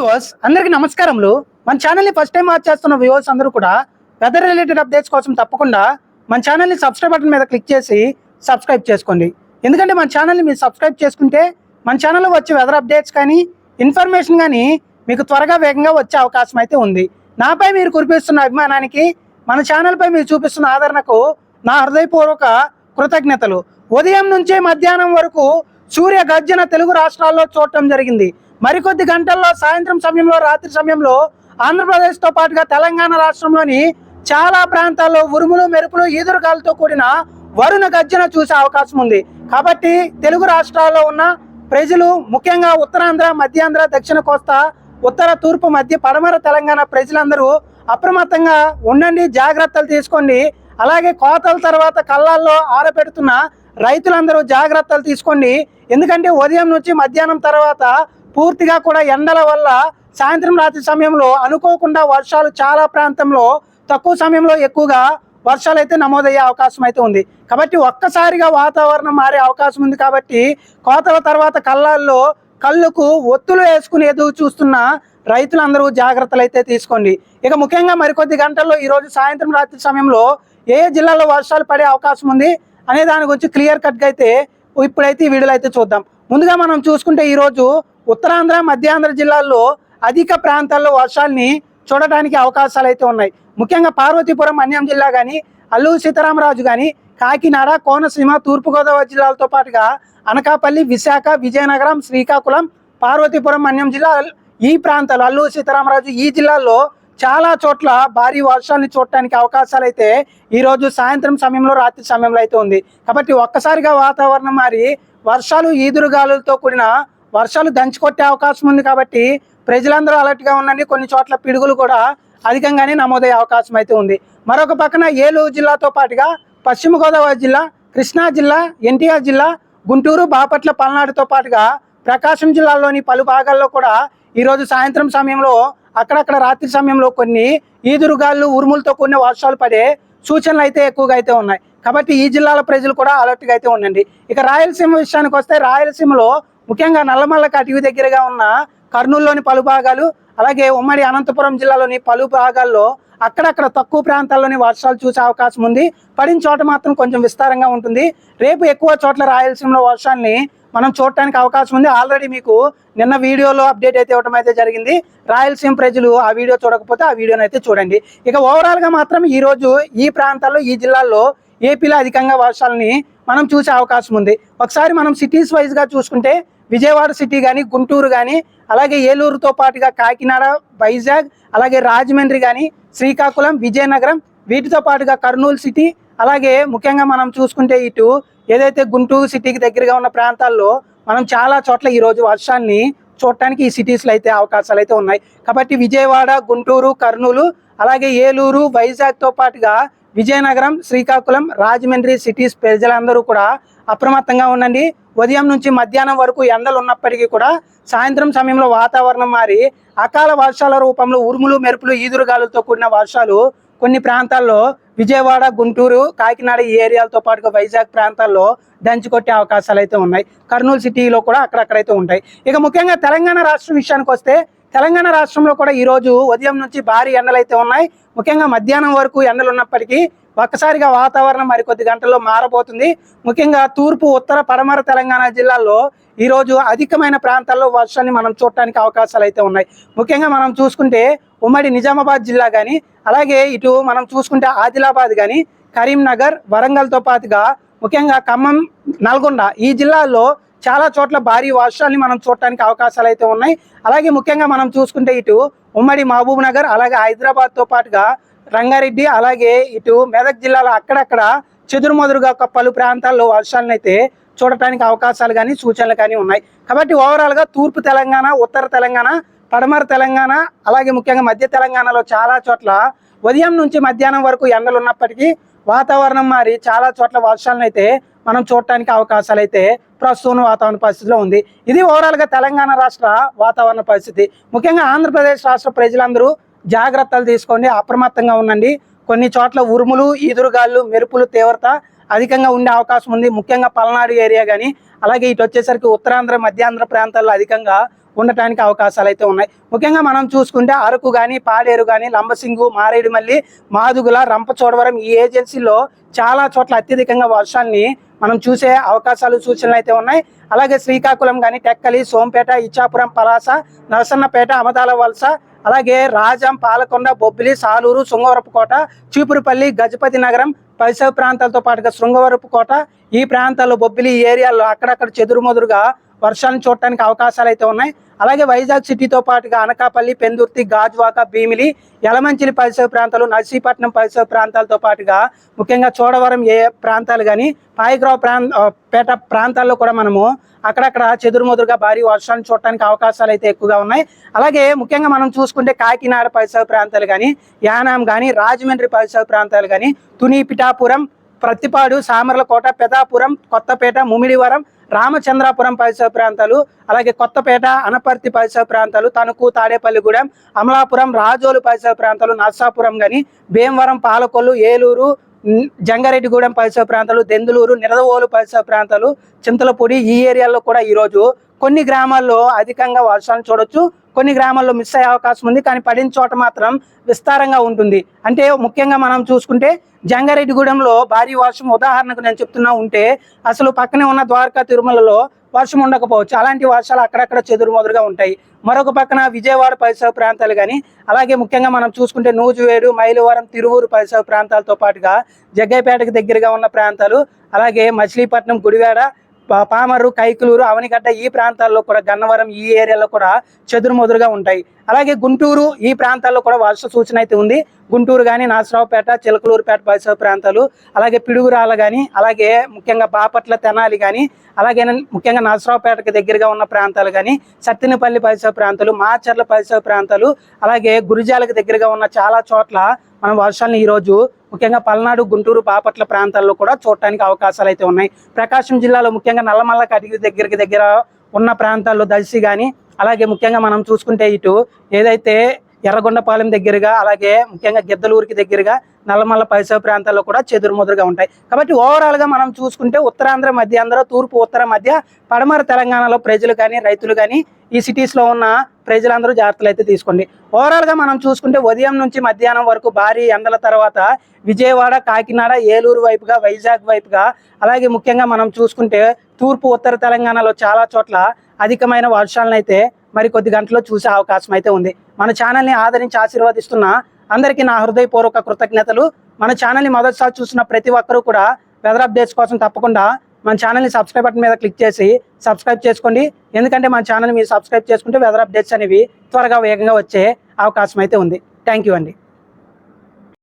Viewers అందరికీ నమస్కారములు. మన ఛానల్ని ఫస్ట్ టైం వాచ్ చేస్తున్న వ్యూవర్స్ అందరూ కూడా వెదర్ రిలేటెడ్ అప్డేట్స్ కోసం తప్పకుండా మన ఛానల్ని సబ్స్క్రైబ్ బటన్ మీద క్లిక్ చేసి సబ్స్క్రైబ్ చేసుకోండి. ఎందుకంటే మన ఛానల్ని మీరు సబ్స్క్రైబ్ చేసుకుంటే మన ఛానల్లో వచ్చే వెదర్ అప్డేట్స్ కానీ ఇన్ఫర్మేషన్ కానీ మీకు త్వరగా వేగంగా వచ్చే అవకాశం అయితే ఉంది. నాపై మీరు కురిపిస్తున్న అభిమానానికి మన ఛానల్పై మీరు చూపిస్తున్న ఆదరణకు నా హృదయపూర్వక కృతజ్ఞతలు. ఉదయం నుంచే మధ్యాహ్నం వరకు సూర్య గర్జన తెలుగు రాష్ట్రాల్లో చూడటం జరిగింది. మరికొద్ది గంటల్లో సాయంత్రం సమయంలో రాత్రి సమయంలో ఆంధ్రప్రదేశ్తో పాటుగా తెలంగాణ రాష్ట్రంలోని చాలా ప్రాంతాల్లో ఉరుములు మెరుపులు ఈదురుగాలతో కూడిన వరుణ గర్జన చూసే అవకాశం ఉంది. కాబట్టి తెలుగు రాష్ట్రాల్లో ఉన్న ప్రజలు ముఖ్యంగా ఉత్తరాంధ్ర మధ్యాంధ్ర దక్షిణ కోస్తా ఉత్తర తూర్పు మధ్య పడమర తెలంగాణ ప్రజలందరూ అప్రమత్తంగా ఉండండి జాగ్రత్తలు తీసుకోండి. అలాగే కోతల తర్వాత కళ్ళాల్లో ఆరబెడుతున్న రైతులందరూ జాగ్రత్తలు తీసుకోండి. ఎందుకంటే ఉదయం నుంచి మధ్యాహ్నం తర్వాత పూర్తిగా కూడా ఎండల వల్ల సాయంత్రం రాత్రి సమయంలో అనుకోకుండా వర్షాలు చాలా ప్రాంతంలో తక్కువ సమయంలో ఎక్కువగా వర్షాలు అయితే నమోదయ్యే అవకాశం అయితే ఉంది. కాబట్టి ఒక్కసారిగా వాతావరణం మారే అవకాశం ఉంది కాబట్టి కోతల తర్వాత కళ్ళాల్లో కళ్ళుకు ఒత్తులు వేసుకుని ఎదురు చూస్తున్న రైతులందరూ జాగ్రత్తలు అయితే తీసుకోండి. ఇక ముఖ్యంగా మరికొద్ది గంటల్లో ఈరోజు సాయంత్రం రాత్రి సమయంలో ఏ ఏ జిల్లాలో వర్షాలు పడే అవకాశం ఉంది అనే దాని గురించి క్లియర్ కట్గా అయితే ఇప్పుడైతే ఈ వీడియోలో అయితే చూద్దాం. ముందుగా మనం చూసుకుంటే ఈరోజు ఉత్తరాంధ్ర మధ్యాంధ్ర జిల్లాల్లో అధిక ప్రాంతాల్లో వర్షాల్ని చూడటానికి అవకాశాలు అయితే ఉన్నాయి. ముఖ్యంగా పార్వతీపురం అన్యం జిల్లా కానీ అల్లూరు సీతారామరాజు కానీ కాకినాడ కోనసీమ తూర్పుగోదావరి జిల్లాలతో పాటుగా అనకాపల్లి విశాఖ విజయనగరం శ్రీకాకుళం పార్వతీపురం అన్యం జిల్లా ఈ ప్రాంతాలు అల్లూరు సీతారామరాజు ఈ జిల్లాల్లో చాలా చోట్ల భారీ వర్షాలను చూడటానికి అవకాశాలు అయితే ఈరోజు సాయంత్రం సమయంలో రాత్రి సమయంలో అయితే ఉంది. కాబట్టి ఒక్కసారిగా వాతావరణం మారి వర్షాలు ఈదురుగాలులతో కూడిన వర్షాలు దంచుకొట్టే అవకాశం ఉంది కాబట్టి ప్రజలందరూ అలర్ట్గా ఉండండి. కొన్ని చోట్ల పిడుగులు కూడా అధికంగానే నమోదయ్యే అవకాశం అయితే ఉంది. మరొక పక్కన ఏలూరు జిల్లాతో పాటుగా పశ్చిమ గోదావరి జిల్లా కృష్ణా జిల్లా ఎన్టీఆర్ జిల్లా గుంటూరు బాపట్ల పల్నాడుతో పాటుగా ప్రకాశం జిల్లాలోని పలు భాగాల్లో కూడా ఈరోజు సాయంత్రం సమయంలో అక్కడక్కడ రాత్రి సమయంలో కొన్ని ఈదురుగాళ్ళు ఉరుములతో కూడిన వర్షాలు పడే సూచనలు అయితే ఎక్కువగా అయితే ఉన్నాయి. కాబట్టి ఈ జిల్లాల ప్రజలు కూడా అలర్ట్గా అయితే ఉండండి. ఇక రాయలసీమ విషయానికి వస్తే రాయలసీమలో ముఖ్యంగా నల్లమల్ల అటవీ దగ్గరగా ఉన్న కర్నూలులోని పలు భాగాలు అలాగే ఉమ్మడి అనంతపురం జిల్లాలోని పలు భాగాల్లో అక్కడక్కడ తక్కువ ప్రాంతాల్లోని వర్షాలు చూసే అవకాశం ఉంది. పడిన చోట మాత్రం కొంచెం విస్తారంగా ఉంటుంది. రేపు ఎక్కువ చోట్ల రాయలసీమలో వర్షాన్ని మనం చూడటానికి అవకాశం ఉంది. ఆల్రెడీ మీకు నిన్న వీడియోలో అప్డేట్ అయితే ఇవ్వడం అయితే జరిగింది. రాయలసీమ ప్రజలు ఆ వీడియో చూడకపోతే ఆ వీడియోని అయితే చూడండి. ఇక ఓవరాల్గా మాత్రం ఈరోజు ఈ ప్రాంతాల్లో ఈ జిల్లాల్లో ఏపీలో అధికంగా వర్షాలని మనం చూసే అవకాశం ఉంది. ఒకసారి మనం సిటీస్ వైజ్గా చూసుకుంటే విజయవాడ సిటీ కానీ గుంటూరు కానీ అలాగే ఏలూరుతో పాటుగా కాకినాడ వైజాగ్ అలాగే రాజమండ్రి కానీ శ్రీకాకుళం విజయనగరం వీటితో పాటుగా కర్నూలు సిటీ అలాగే ముఖ్యంగా మనం చూసుకుంటే ఇటు ఏదైతే గుంటూరు సిటీకి దగ్గరగా ఉన్న ప్రాంతాల్లో మనం చాలా చోట్ల ఈరోజు వర్షాన్ని చూడటానికి ఈ సిటీస్లో అయితే అవకాశాలు అయితే ఉన్నాయి. కాబట్టి విజయవాడ గుంటూరు కర్నూలు అలాగే ఏలూరు వైజాగ్తో పాటుగా విజయనగరం శ్రీకాకుళం రాజమండ్రి సిటీస్ ప్రజలందరూ కూడా అప్రమత్తంగా ఉండండి. ఉదయం నుంచి మధ్యాహ్నం వరకు ఎండలు ఉన్నప్పటికీ కూడా సాయంత్రం సమయంలో వాతావరణం మారి అకాల వర్షాల రూపంలో ఉరుములు మెరుపులు ఈదురుగాలులతో కూడిన వర్షాలు కొన్ని ప్రాంతాల్లో విజయవాడ గుంటూరు కాకినాడ ఈ ఏరియాలతో పాటుగా వైజాగ్ ప్రాంతాల్లో దంచుకొట్టే అవకాశాలు అయితే ఉన్నాయి. కర్నూలు సిటీలో కూడా అక్కడక్కడైతే ఉంటాయి. ఇక ముఖ్యంగా తెలంగాణ రాష్ట్రం విషయానికి వస్తే తెలంగాణ రాష్ట్రంలో కూడా ఈరోజు ఉదయం నుంచి భారీ ఎండలు అయితే ఉన్నాయి. ముఖ్యంగా మధ్యాహ్నం వరకు ఎండలు ఉన్నప్పటికీ ఒక్కసారిగా వాతావరణం మరికొద్ది గంటల్లో మారబోతుంది. ముఖ్యంగా తూర్పు ఉత్తర పడమర తెలంగాణ జిల్లాల్లో ఈరోజు అధికమైన ప్రాంతాల్లో వర్షాన్ని మనం చూడటానికి అవకాశాలు అయితే ఉన్నాయి. ముఖ్యంగా మనం చూసుకుంటే ఉమ్మడి నిజామాబాద్ జిల్లా కానీ అలాగే ఇటు మనం చూసుకుంటే ఆదిలాబాద్ కానీ కరీంనగర్ వరంగల్తో పాటుగా ముఖ్యంగా ఖమ్మం నల్గొండ ఈ జిల్లాల్లో చాలా చోట్ల భారీ వర్షాలని మనం చూడటానికి అవకాశాలు అయితే ఉన్నాయి. అలాగే ముఖ్యంగా మనం చూసుకుంటే ఇటు ఉమ్మడి మహబూబ్ నగర్ అలాగే హైదరాబాద్తో పాటుగా రంగారెడ్డి అలాగే ఇటు మెదక్ జిల్లాలో అక్కడక్కడ చెదురుమదురుగా ఒక పలు ప్రాంతాల్లో వర్షాలను అయితే చూడటానికి అవకాశాలు కానీ సూచనలు కానీ ఉన్నాయి. కాబట్టి ఓవరాల్గా తూర్పు తెలంగాణ ఉత్తర తెలంగాణ పడమర తెలంగాణ అలాగే ముఖ్యంగా మధ్య తెలంగాణలో చాలా చోట్ల ఉదయం నుంచి మధ్యాహ్నం వరకు ఎండలు ఉన్నప్పటికీ వాతావరణం మారి చాలా చోట్ల వర్షాలను అయితే మనం చూడటానికి అవకాశాలు అయితే ప్రస్తుతం వాతావరణ పరిస్థితిలో ఉంది. ఇది ఓవరాల్గా తెలంగాణ రాష్ట్ర వాతావరణ పరిస్థితి. ముఖ్యంగా ఆంధ్రప్రదేశ్ రాష్ట్ర ప్రజలందరూ జాగ్రత్తలు తీసుకోండి అప్రమత్తంగా ఉండండి. కొన్ని చోట్ల ఉరుములు ఈదురుగాళ్ళు మెరుపులు తీవ్రత అధికంగా ఉండే అవకాశం ఉంది. ముఖ్యంగా పల్నాడు ఏరియా కానీ అలాగే ఇటు వచ్చేసరికి ఉత్తరాంధ్ర మధ్యాంధ్ర ప్రాంతాల్లో అధికంగా ఉండటానికి అవకాశాలు అయితే ఉన్నాయి. ముఖ్యంగా మనం చూసుకుంటే అరకు కానీ పాడేరు కానీ లంబసింగు మారేడుమల్లి మాదుగుల రంపచోడవరం ఈ ఏజెన్సీలో చాలా చోట్ల అత్యధికంగా వర్షాన్ని మనం చూసే అవకాశాలు సూచనలు అయితే ఉన్నాయి. అలాగే శ్రీకాకుళం కానీ టెక్కలి సోంపేట ఇచ్చాపురం పలాస నరసన్నపేట అమదాల వలస అలాగే రాజం పాలకొండ బొబ్బిలి సాలూరు శృంగవరపుకోట చీపురుపల్లి గజపతి నగరం పరిసర ప్రాంతాలతో పాటుగా శృంగవరపుకోట ఈ ప్రాంతాల్లో బొబ్బిలి ఏరియాలో ఏరియాల్లో అక్కడక్కడ చెదురుమదురుగా వర్షాలను చూడటానికి అవకాశాలు అయితే ఉన్నాయి. అలాగే వైజాగ్ సిటీతో పాటుగా అనకాపల్లి పెందుర్తి గాజువాక భీమిలి యలమంచిలి పరిసర ప్రాంతాలు నర్సీపట్నం పరిసర ప్రాంతాలతో పాటుగా ముఖ్యంగా చోడవరం ఏ ప్రాంతాలు కానీ పాయిగ్రావ్ ప్రాంత పేట ప్రాంతాల్లో కూడా మనము అక్కడక్కడ చెదురుమదురుగా భారీ వర్షాలను చూడటానికి అవకాశాలు అయితే ఎక్కువగా ఉన్నాయి. అలాగే ముఖ్యంగా మనం చూసుకుంటే కాకినాడ పరిసర ప్రాంతాలు కానీ యానాం కానీ రాజమండ్రి పరిసర ప్రాంతాలు కానీ తుని పిఠాపురం ప్రత్తిపాడు సామర్లకోట పెదాపురం కొత్తపేట ముమిడివరం రామచంద్రాపురం పరిసర ప్రాంతాలు అలాగే కొత్తపేట అనపర్తి పరిసర ప్రాంతాలు తణుకు తాడేపల్లిగూడెం అమలాపురం రాజోలు పరిసర ప్రాంతాలు నర్సాపురం కానీ భీమవరం పాలకొల్లు ఏలూరు జంగారెడ్డిగూడెం పరిసర ప్రాంతాలు దెందులూరు నిరదవోలు పరిసర ప్రాంతాలు చింతలపూడి ఈ ఏరియాల్లో కూడా ఈరోజు కొన్ని గ్రామాల్లో అధికంగా వర్షాలు చూడొచ్చు. కొన్ని గ్రామాల్లో మిస్ అయ్యే అవకాశం ఉంది కానీ పడిన చోట మాత్రం విస్తారంగా ఉంటుంది. అంటే ముఖ్యంగా మనం చూసుకుంటే జంగారెడ్డిగూడెంలో భారీ వర్షం ఉదాహరణకు నేను చెప్తున్నా ఉంటే అసలు పక్కనే ఉన్న ద్వారకా తిరుమలలో వర్షం ఉండకపోవచ్చు. అలాంటి వర్షాలు అక్కడక్కడ చెదురుమదురుగా ఉంటాయి. మరొక పక్కన విజయవాడ పరిసర ప్రాంతాలు కానీ అలాగే ముఖ్యంగా మనం చూసుకుంటే నూజువేడు మైలవరం తిరువూరు పరిసర ప్రాంతాలతో పాటుగా జగ్గైపేటకు దగ్గరగా ఉన్న ప్రాంతాలు అలాగే మచిలీపట్నం గుడివాడ పా- కైకులూరు అవనిగడ్డ ఈ ప్రాంతాల్లో కూడా గన్నవరం ఈ ఏరియాలో కూడా చెదురుమదురుగా ఉంటాయి. అలాగే గుంటూరు ఈ ప్రాంతాల్లో కూడా వర్ష సూచన అయితే ఉంది. గుంటూరు కానీ నాసరావుపేట చిలకలూరుపేట పరిసర ప్రాంతాలు అలాగే పిడుగురాల కానీ అలాగే ముఖ్యంగా బాపట్ల తెనాలి కానీ అలాగే ముఖ్యంగా నరసరావుపేటకి దగ్గరగా ఉన్న ప్రాంతాలు కానీ సత్తినపల్లి పరిసర ప్రాంతాలు మాచర్ల పరిసర ప్రాంతాలు అలాగే గురిజాలకు దగ్గరగా ఉన్న చాలా చోట్ల మనం వర్షాలను ఈరోజు ముఖ్యంగా పల్నాడు గుంటూరు బాపట్ల ప్రాంతాల్లో కూడా చూడటానికి అవకాశాలు అయితే ఉన్నాయి. ప్రకాశం జిల్లాలో ముఖ్యంగా నల్లమల్ల కటికి దగ్గరికి దగ్గర ఉన్న ప్రాంతాల్లో దర్శి కానీ అలాగే ముఖ్యంగా మనం చూసుకుంటే ఇటు ఏదైతే ఎర్రగొండపాలెం దగ్గరగా అలాగే ముఖ్యంగా గిద్దలూరికి దగ్గరగా నల్లమల్ల పరిసర ప్రాంతాల్లో కూడా చెదురుముదురుగా ఉంటాయి. కాబట్టి ఓవరాల్గా మనం చూసుకుంటే ఉత్తరాంధ్ర మధ్యాంధ్ర తూర్పు ఉత్తర మధ్య పడమర తెలంగాణలో ప్రజలు కానీ రైతులు కానీ ఈ సిటీస్లో ఉన్న ప్రజలందరూ జాగ్రత్తలు అయితే తీసుకోండి ఓవరాల్గా మనం చూసుకుంటే ఉదయం నుంచి మధ్యాహ్నం వరకు భారీ ఎండల తర్వాత విజయవాడ కాకినాడ ఏలూరు వైపుగా వైజాగ్ వైపుగా అలాగే ముఖ్యంగా మనం చూసుకుంటే తూర్పు ఉత్తర తెలంగాణలో చాలా చోట్ల అధికమైన వర్షాలను అయితే మరి కొద్ది గంటల్లో చూసే అవకాశం అయితే ఉంది. మన ఛానల్ని ఆదరించి ఆశీర్వదిస్తున్న అందరికీ నా హృదయపూర్వక కృతజ్ఞతలు. మన ఛానల్ని మొదటిసారి చూసిన ప్రతి ఒక్కరూ కూడా వెదర్ అప్డేట్స్ కోసం తప్పకుండా మన ఛానల్ని సబ్స్క్రైబ్ బటన్ మీద క్లిక్ చేసి సబ్స్క్రైబ్ చేసుకోండి. ఎందుకంటే మన ఛానల్ మీరు సబ్స్క్రైబ్ చేసుకుంటే వెదర్ అప్డేట్స్ అనేవి త్వరగా వేగంగా వచ్చే అవకాశం అయితే ఉంది. థ్యాంక్ యూ అండి.